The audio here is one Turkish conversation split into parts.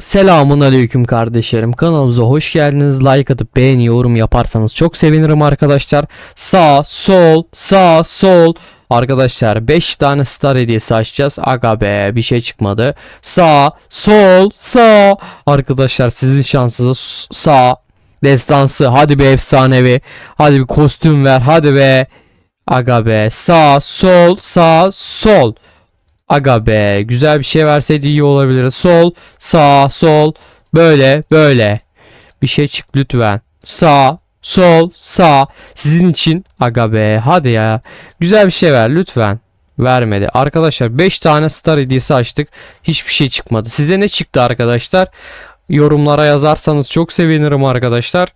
Selamun aleyküm kardeşlerim. Kanalımıza hoş geldiniz. Like atıp beğeni yorum yaparsanız çok sevinirim arkadaşlar. Sağ, sol, sağ, sol. Arkadaşlar 5 tane star hediyesi açacağız. Aga be bir şey çıkmadı. Sağ, sol, sağ. Arkadaşlar sizin şansınıza s- sağ. Destansı. Hadi be efsanevi. Hadi bir kostüm ver. Hadi be. Aga be. Sağ, sol, sağ, sol. Aga be güzel bir şey verseydi iyi olabilir. Sol, sağ, sol, böyle, böyle. Bir şey çık lütfen. Sağ, sol, sağ. Sizin için aga be hadi ya. Güzel bir şey ver lütfen. Vermedi. Arkadaşlar 5 tane star hediyesi açtık. Hiçbir şey çıkmadı. Size ne çıktı arkadaşlar? Yorumlara yazarsanız çok sevinirim arkadaşlar.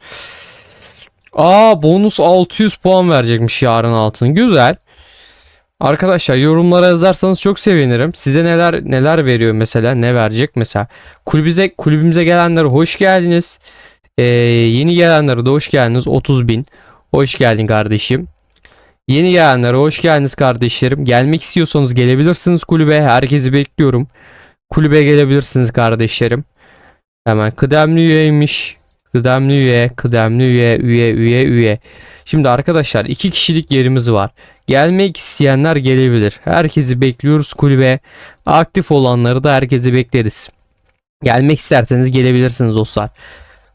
Aa bonus 600 puan verecekmiş yarın altın. Güzel. Arkadaşlar yorumlara yazarsanız çok sevinirim. Size neler neler veriyor mesela ne verecek mesela. Kulübüze kulübümüze gelenlere hoş geldiniz. Ee, yeni gelenlere de hoş geldiniz 30 bin. Hoş geldin kardeşim. Yeni gelenlere hoş geldiniz kardeşlerim. Gelmek istiyorsanız gelebilirsiniz kulübe. Herkesi bekliyorum. Kulübe gelebilirsiniz kardeşlerim. Hemen kıdemli üyeymiş. Kıdemli üye, kıdemli üye, üye, üye, üye. Şimdi arkadaşlar iki kişilik yerimiz var. Gelmek isteyenler gelebilir. Herkesi bekliyoruz kulübe. Aktif olanları da herkesi bekleriz. Gelmek isterseniz gelebilirsiniz dostlar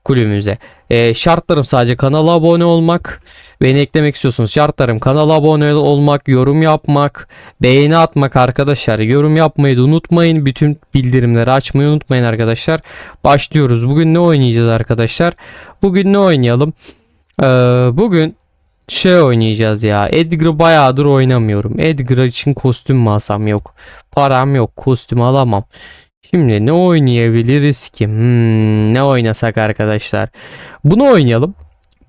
kulübümüze. Ee, şartlarım sadece kanala abone olmak. Beni eklemek istiyorsunuz. Şartlarım kanala abone olmak, yorum yapmak, beğeni atmak arkadaşlar. Yorum yapmayı da unutmayın. Bütün bildirimleri açmayı unutmayın arkadaşlar. Başlıyoruz. Bugün ne oynayacağız arkadaşlar? Bugün ne oynayalım? Ee, bugün şey oynayacağız ya. Edgar'ı bayağıdır oynamıyorum. Edgar için kostüm mü alsam yok. Param yok. Kostüm alamam. Şimdi ne oynayabiliriz ki? Hmm, ne oynasak arkadaşlar? Bunu oynayalım.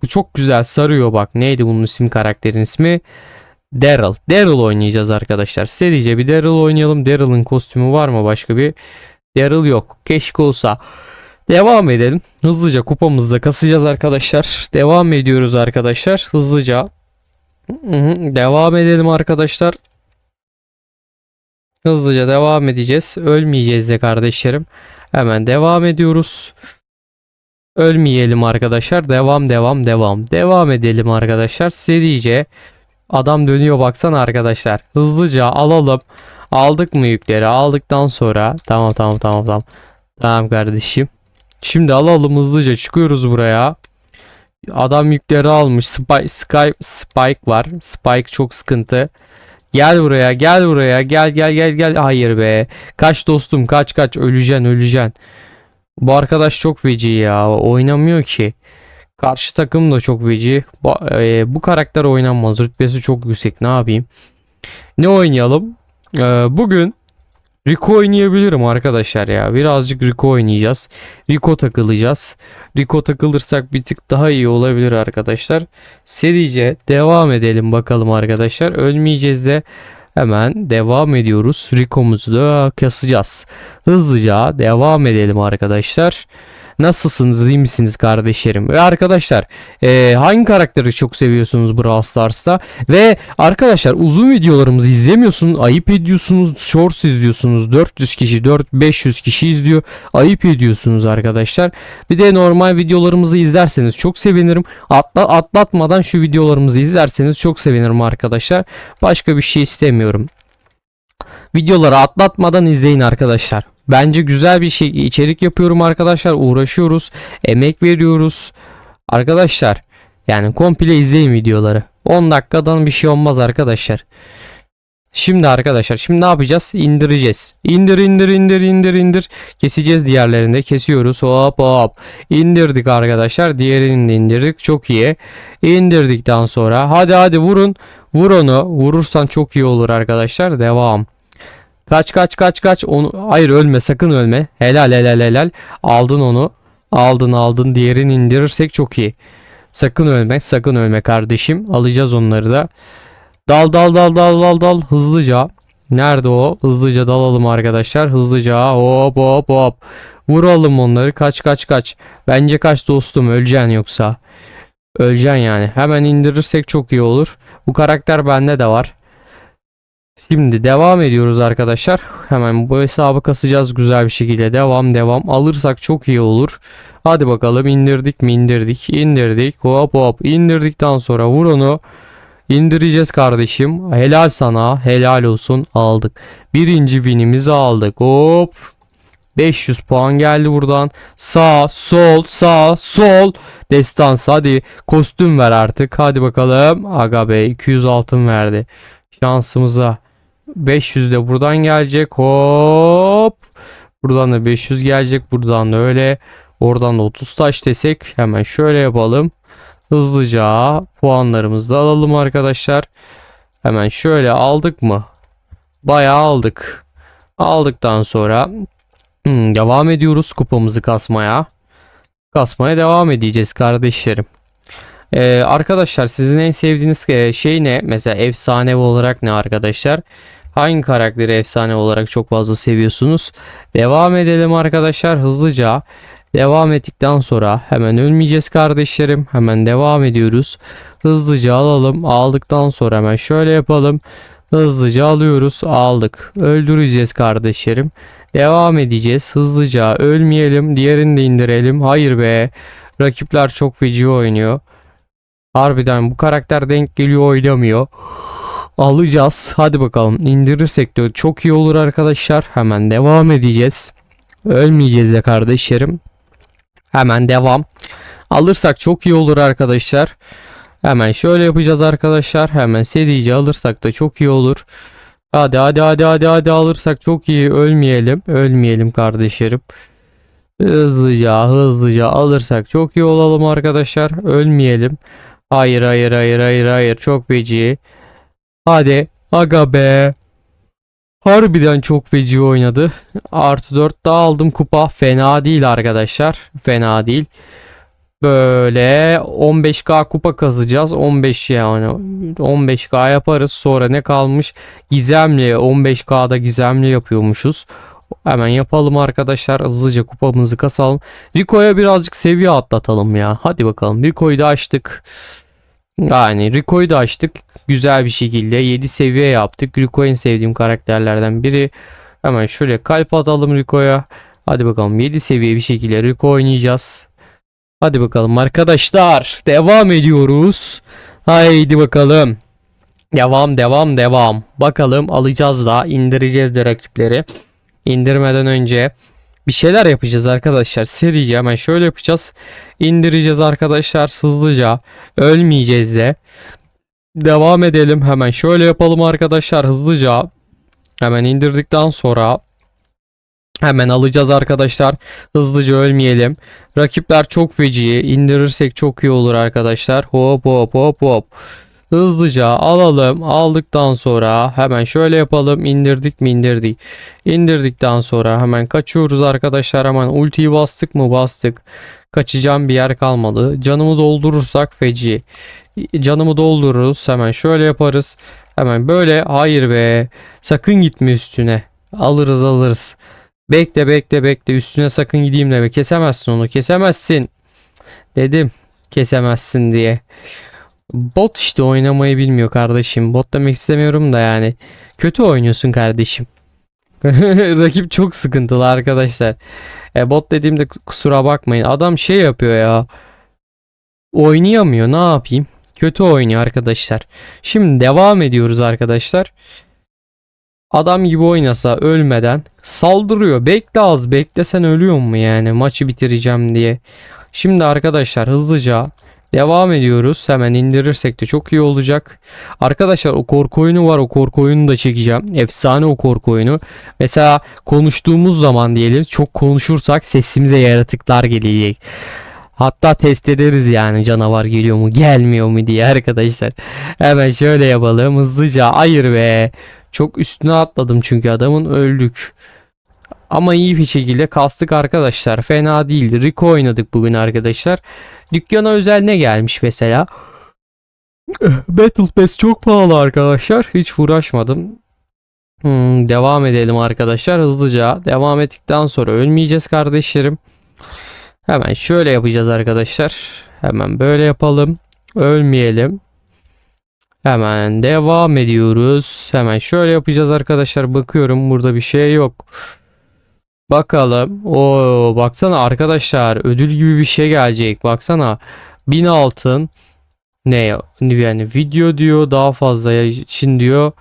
Bu çok güzel sarıyor bak. Neydi bunun isim karakterin ismi? Daryl. Daryl oynayacağız arkadaşlar. Serice bir Daryl oynayalım. Daryl'ın kostümü var mı başka bir? Daryl yok. Keşke olsa. Devam edelim. Hızlıca kupamızda kasacağız arkadaşlar. Devam ediyoruz arkadaşlar. Hızlıca. Hı hı, Devam edelim arkadaşlar. Hızlıca devam edeceğiz. Ölmeyeceğiz de kardeşlerim. Hemen devam ediyoruz. Ölmeyelim arkadaşlar. Devam devam devam. Devam edelim arkadaşlar. Serice. Adam dönüyor baksana arkadaşlar. Hızlıca alalım. Aldık mı yükleri? Aldıktan sonra. Tamam tamam tamam tamam. Tamam kardeşim. Şimdi alalım hızlıca çıkıyoruz buraya. Adam yükleri almış. Spike, Sky, Spike var. Spike çok sıkıntı. Gel buraya gel buraya gel gel gel gel. Hayır be. Kaç dostum kaç kaç öleceksin öleceksin. Bu arkadaş çok feci ya. Oynamıyor ki. Karşı takım da çok feci. Bu, e, bu karakter oynanmaz. Rütbesi çok yüksek. Ne yapayım? Ne oynayalım? Ee, bugün Rico oynayabilirim arkadaşlar ya. Birazcık Rico oynayacağız. Rico takılacağız. Rico takılırsak bir tık daha iyi olabilir arkadaşlar. Serice devam edelim bakalım arkadaşlar. Ölmeyeceğiz de hemen devam ediyoruz. Rico'muzu da kasacağız. Hızlıca devam edelim arkadaşlar. Nasılsınız iyi misiniz kardeşlerim? Ve arkadaşlar eee, hangi karakteri çok seviyorsunuz Brawl Stars'ta? Ve arkadaşlar uzun videolarımızı izlemiyorsunuz. Ayıp ediyorsunuz. Shorts izliyorsunuz. 400 kişi 4 500 kişi izliyor. Ayıp ediyorsunuz arkadaşlar. Bir de normal videolarımızı izlerseniz çok sevinirim. Atla, atlatmadan şu videolarımızı izlerseniz çok sevinirim arkadaşlar. Başka bir şey istemiyorum. Videoları atlatmadan izleyin arkadaşlar. Bence güzel bir şey içerik yapıyorum arkadaşlar. Uğraşıyoruz. Emek veriyoruz. Arkadaşlar yani komple izleyin videoları. 10 dakikadan bir şey olmaz arkadaşlar. Şimdi arkadaşlar şimdi ne yapacağız? İndireceğiz. İndir indir indir indir indir. Keseceğiz diğerlerinde. Kesiyoruz. Hop hop. İndirdik arkadaşlar. Diğerini de indirdik. Çok iyi. İndirdikten sonra hadi hadi vurun. Vur onu. Vurursan çok iyi olur arkadaşlar. Devam. Kaç kaç kaç kaç. Onu hayır ölme sakın ölme. Helal helal helal. Aldın onu. Aldın aldın. Diğerini indirirsek çok iyi. Sakın ölme sakın ölme kardeşim. Alacağız onları da. Dal dal dal dal dal dal hızlıca. Nerede o? Hızlıca dalalım arkadaşlar. Hızlıca hop hop hop. Vuralım onları. Kaç kaç kaç. Bence kaç dostum öleceksin yoksa. Öleceksin yani. Hemen indirirsek çok iyi olur. Bu karakter bende de var. Şimdi devam ediyoruz arkadaşlar. Hemen bu hesabı kasacağız güzel bir şekilde. Devam devam. Alırsak çok iyi olur. Hadi bakalım indirdik mi indirdik. indirdik. Hop hop indirdikten sonra vur onu. İndireceğiz kardeşim. Helal sana. Helal olsun. Aldık. Birinci winimizi aldık. Hop. 500 puan geldi buradan. Sağ, sol, sağ, sol. Destans hadi kostüm ver artık. Hadi bakalım. Aga be 200 altın verdi. Şansımıza. 500 de buradan gelecek. Hop. Buradan da 500 gelecek. Buradan da öyle. Oradan da 30 taş desek hemen şöyle yapalım. Hızlıca puanlarımızı da alalım arkadaşlar. Hemen şöyle aldık mı? Bayağı aldık. Aldıktan sonra hmm, devam ediyoruz kupamızı kasmaya. Kasmaya devam edeceğiz kardeşlerim. Ee, arkadaşlar sizin en sevdiğiniz e, şey ne? Mesela efsane olarak ne arkadaşlar? Hangi karakteri efsane olarak çok fazla seviyorsunuz? Devam edelim arkadaşlar hızlıca. Devam ettikten sonra hemen ölmeyeceğiz kardeşlerim. Hemen devam ediyoruz. Hızlıca alalım. Aldıktan sonra hemen şöyle yapalım. Hızlıca alıyoruz. Aldık. Öldüreceğiz kardeşlerim. Devam edeceğiz. Hızlıca ölmeyelim. Diğerini de indirelim. Hayır be. Rakipler çok feci oynuyor. Harbiden bu karakter denk geliyor oynamıyor. Alacağız. Hadi bakalım. İndirirsek de çok iyi olur arkadaşlar. Hemen devam edeceğiz. Ölmeyeceğiz de kardeşlerim. Hemen devam. Alırsak çok iyi olur arkadaşlar. Hemen şöyle yapacağız arkadaşlar. Hemen serice alırsak da çok iyi olur. Hadi hadi hadi hadi hadi alırsak çok iyi. Ölmeyelim. Ölmeyelim kardeşlerim. Hızlıca hızlıca alırsak çok iyi olalım arkadaşlar. Ölmeyelim. Hayır hayır hayır hayır hayır. Çok feci. Hadi. Aga be. Harbiden çok feci oynadı. Artı 4 daha aldım kupa. Fena değil arkadaşlar. Fena değil. Böyle 15k kupa kazacağız. 15 yani 15k yaparız. Sonra ne kalmış? Gizemli 15k'da gizemli yapıyormuşuz. Hemen yapalım arkadaşlar. Hızlıca kupamızı kasalım. Rico'ya birazcık seviye atlatalım ya. Hadi bakalım. Rico'yu da açtık. Yani Rico'yu da açtık. Güzel bir şekilde 7 seviye yaptık. Rico en sevdiğim karakterlerden biri. Hemen şöyle kalp atalım Rico'ya. Hadi bakalım 7 seviye bir şekilde Rico oynayacağız. Hadi bakalım arkadaşlar. Devam ediyoruz. Haydi bakalım. Devam devam devam. Bakalım alacağız da indireceğiz de rakipleri. İndirmeden önce bir şeyler yapacağız arkadaşlar. Serice hemen şöyle yapacağız. İndireceğiz arkadaşlar hızlıca. Ölmeyeceğiz de. Devam edelim. Hemen şöyle yapalım arkadaşlar hızlıca. Hemen indirdikten sonra hemen alacağız arkadaşlar. Hızlıca ölmeyelim. Rakipler çok feci. İndirirsek çok iyi olur arkadaşlar. Hop hop hop hop. Hızlıca alalım. Aldıktan sonra hemen şöyle yapalım. İndirdik mi indirdik. İndirdikten sonra hemen kaçıyoruz arkadaşlar. Hemen ultiyi bastık mı bastık. Kaçacağım bir yer kalmadı. Canımı doldurursak feci. Canımı doldururuz. Hemen şöyle yaparız. Hemen böyle. Hayır be. Sakın gitme üstüne. Alırız alırız. Bekle bekle bekle. Üstüne sakın gideyim deme. Kesemezsin onu. Kesemezsin. Dedim. Kesemezsin diye. Bot işte oynamayı bilmiyor kardeşim. Bot demek istemiyorum da yani. Kötü oynuyorsun kardeşim. Rakip çok sıkıntılı arkadaşlar. E, bot dediğimde kusura bakmayın. Adam şey yapıyor ya. Oynayamıyor. Ne yapayım? Kötü oynuyor arkadaşlar. Şimdi devam ediyoruz arkadaşlar. Adam gibi oynasa ölmeden saldırıyor. Bekle az beklesen ölüyor mu yani maçı bitireceğim diye. Şimdi arkadaşlar hızlıca devam ediyoruz. Hemen indirirsek de çok iyi olacak. Arkadaşlar o korku oyunu var. O korku oyunu da çekeceğim. Efsane o korku oyunu. Mesela konuştuğumuz zaman diyelim çok konuşursak sesimize yaratıklar gelecek. Hatta test ederiz yani canavar geliyor mu gelmiyor mu diye arkadaşlar. Hemen şöyle yapalım hızlıca. Hayır be. Çok üstüne atladım çünkü adamın öldük. Ama iyi bir şekilde kastık arkadaşlar. Fena değil. Rico oynadık bugün arkadaşlar. Dükkana özel ne gelmiş mesela? Battle Pass çok pahalı arkadaşlar. Hiç uğraşmadım. Hmm, devam edelim arkadaşlar hızlıca. Devam ettikten sonra ölmeyeceğiz kardeşlerim. Hemen şöyle yapacağız arkadaşlar. Hemen böyle yapalım. Ölmeyelim. Hemen devam ediyoruz. Hemen şöyle yapacağız arkadaşlar. Bakıyorum burada bir şey yok. Bakalım. Oo baksana arkadaşlar ödül gibi bir şey gelecek. Baksana. 1000 altın. Ne yani video diyor daha fazla için diyor.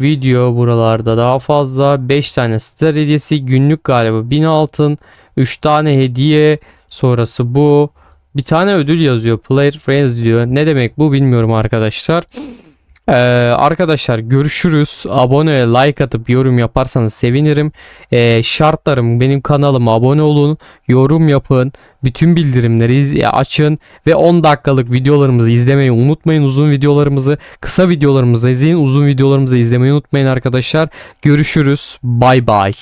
Video buralarda daha fazla. 5 tane star hediyesi günlük galiba 1000 altın. 3 tane hediye. Sonrası bu. Bir tane ödül yazıyor. Player Friends diyor. Ne demek bu bilmiyorum arkadaşlar. Ee, arkadaşlar görüşürüz. Abone like atıp yorum yaparsanız sevinirim. Ee, şartlarım benim kanalıma abone olun. Yorum yapın. Bütün bildirimleri açın. Ve 10 dakikalık videolarımızı izlemeyi unutmayın. Uzun videolarımızı kısa videolarımızı izleyin. Uzun videolarımızı izlemeyi unutmayın arkadaşlar. Görüşürüz. Bay bay.